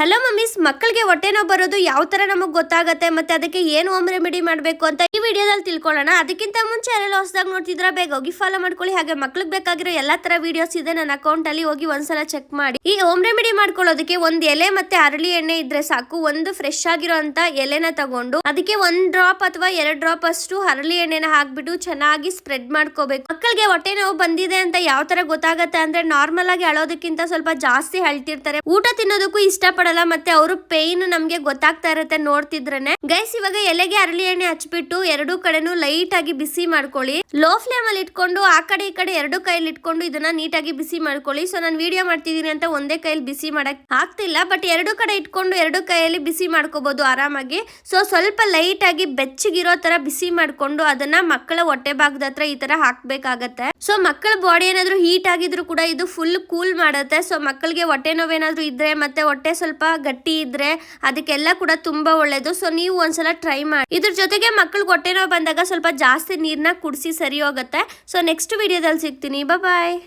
Hello mummies ಮಕ್ಕಳಿಗೆ ಹೊಟ್ಟೆ ನೋವು ಬರೋದು ಯಾವ ತರ ನಮಗೆ ಗೊತ್ತಾಗುತ್ತೆ ಮತ್ತೆ ಅದಕ್ಕೆ ಏನು ಹೋಮ್ ರೆಮಿಡಿ ಮಾಡಬೇಕು ಅಂತ ಈ ವಿಡಿಯೋದಲ್ಲಿ ತಿಳ್ಕೊಳ್ಳೋಣ. ಅದಕ್ಕಿಂತ ಮುಂಚೆ ಯಾರೆಲ್ಲ ಹೊಸದಾಗಿ ನೋಡ್ತಿದ್ರ ಬೇಗ ಹೋಗಿ ಫಾಲೋ ಮಾಡ್ಕೊಳ್ಳಿ. ಹಾಗೆ ಮಕ್ಳಿಗೆ ಬೇಕಾಗಿರೋ ಎಲ್ಲಾ ತರ ವಿಡಿಯೋಸ್ ಇದೆ ನನ್ನ ಅಕೌಂಟ್ ಅಲ್ಲಿ ಹೋಗಿ ಒಂದ್ಸಲ ಚೆಕ್ ಮಾಡಿ. ಈ ಹೋಮ್ ರೆಮಿಡಿ ಮಾಡ್ಕೊಳ್ಳೋದಕ್ಕೆ ಒಂದ್ ಎಲೆ ಮತ್ತೆ ಅರಳಿ ಎಣ್ಣೆ ಇದ್ರೆ ಸಾಕು. ಒಂದು ಫ್ರೆಶ್ ಆಗಿರೋ ಅಂತ ಎಲೆನ ತಗೊಂಡು ಅದಕ್ಕೆ ಒಂದ್ ಡ್ರಾಪ್ ಅಥವಾ ಎರಡ್ ಡ್ರಾಪ್ ಅಷ್ಟು ಹರಳಿ ಎಣ್ಣೆನ ಹಾಕ್ಬಿಟ್ಟು ಚೆನ್ನಾಗಿ ಸ್ಪ್ರೆಡ್ ಮಾಡ್ಕೋಬೇಕು. ಮಕ್ಕಳಿಗೆ ಹೊಟ್ಟೆ ನೋವು ಬಂದಿದೆ ಅಂತ ಯಾವ ತರ ಗೊತ್ತಾಗತ್ತೆ ಅಂದ್ರೆ ನಾರ್ಮಲ್ ಆಗಿ ಅಳೋದಕ್ಕಿಂತ ಸ್ವಲ್ಪ ಜಾಸ್ತಿ ಅಳ್ತಿರ್ತಾರೆ. ಊಟ ತಿನ್ನೋದಕ್ಕೂ ಇಷ್ಟಪಡಲ್ಲ ಮತ್ತೆ ಅವರು ಪೇನ್ ನಮ್ಗೆ ಗೊತ್ತಾಗ್ತಾ ಇರುತ್ತೆ ನೋಡ್ತಿದ್ರೇನೆ. ಗೈಸ್ ಇವಾಗ ಎಲೆಗೆ ಅರಳಿ ಎಣ್ಣೆ ಹಚ್ಬಿಟ್ಟು ಎರಡು ಕಡೆನೂ ಲೈಟ್ ಆಗಿ ಬಿಸಿ ಮಾಡ್ಕೊಳ್ಳಿ. ಲೋ ಫ್ಲೇಮ್ ಅಲ್ಲಿ ಇಟ್ಕೊಂಡು, ಆ ಕಡೆ ಈ ಕಡೆ ಎರಡು ಕೈಲಿ ಇಟ್ಕೊಂಡು ಇದನ್ನ ನೀಟಾಗಿ ಬಿಸಿ ಮಾಡ್ಕೊಳ್ಳಿ. ಸೊ ನಾನು ವಿಡಿಯೋ ಮಾಡ್ತಿದೀನಿ ಅಂತ ಒಂದೇ ಕೈಲಿ ಬಿಸಿ ಮಾಡಕ್ ಆಗ್ತಿಲ್ಲ ಬಟ್ ಎರಡು ಕಡೆ ಇಟ್ಕೊಂಡು ಎರಡು ಕೈಯಲ್ಲಿ ಬಿಸಿ ಮಾಡ್ಕೋಬಹುದು ಆರಾಮಾಗಿ. ಸೊ ಸ್ವಲ್ಪ ಲೈಟ್ ಆಗಿ ಬೆಚ್ಚಗಿರೋ ತರ ಬಿಸಿ ಮಾಡ್ಕೊಂಡು ಅದನ್ನ ಮಕ್ಕಳ ಹೊಟ್ಟೆ ಭಾಗದ ಹತ್ರ ಈ ತರ ಹಾಕ್ಬೇಕಾಗತ್ತೆ. ಸೊ ಮಕ್ಕಳ ಬಾಡಿ ಏನಾದ್ರು ಹೀಟ್ ಆಗಿದ್ರು ಕೂಡ ಇದು ಫುಲ್ ಕೂಲ್ ಮಾಡುತ್ತೆ. ಸೊ ಮಕ್ಕಳಿಗೆ ಹೊಟ್ಟೆ ನೋವೇನಾದ್ರೂ ಇದ್ರೆ ಮತ್ತೆ ಹೊಟ್ಟೆ ಸ್ವಲ್ಪ ಗಟ್ಟಿ ಇದ್ರೆ ಅದಕ್ಕೆಲ್ಲ ಕೂಡ ತುಂಬಾ ಒಳ್ಳೇದು. ಸೊ ನೀವು ಒಂದ್ಸಲ ಟ್ರೈ ಮಾಡಿ. ಇದ್ರ ಜೊತೆಗೆ ಮಕ್ಕಳು ಹೊಟ್ಟೆ ನೋವು ಬಂದಾಗ ಸ್ವಲ್ಪ ಜಾಸ್ತಿ ನೀರನ್ನ ಕುಡಿಸಿ ಸರಿ ಹೋಗುತ್ತೆ. ಸೊ ನೆಕ್ಸ್ಟ್ ವಿಡಿಯೋದಲ್ಲಿ ಸಿಗ್ತೀನಿ. ಬಾಯ್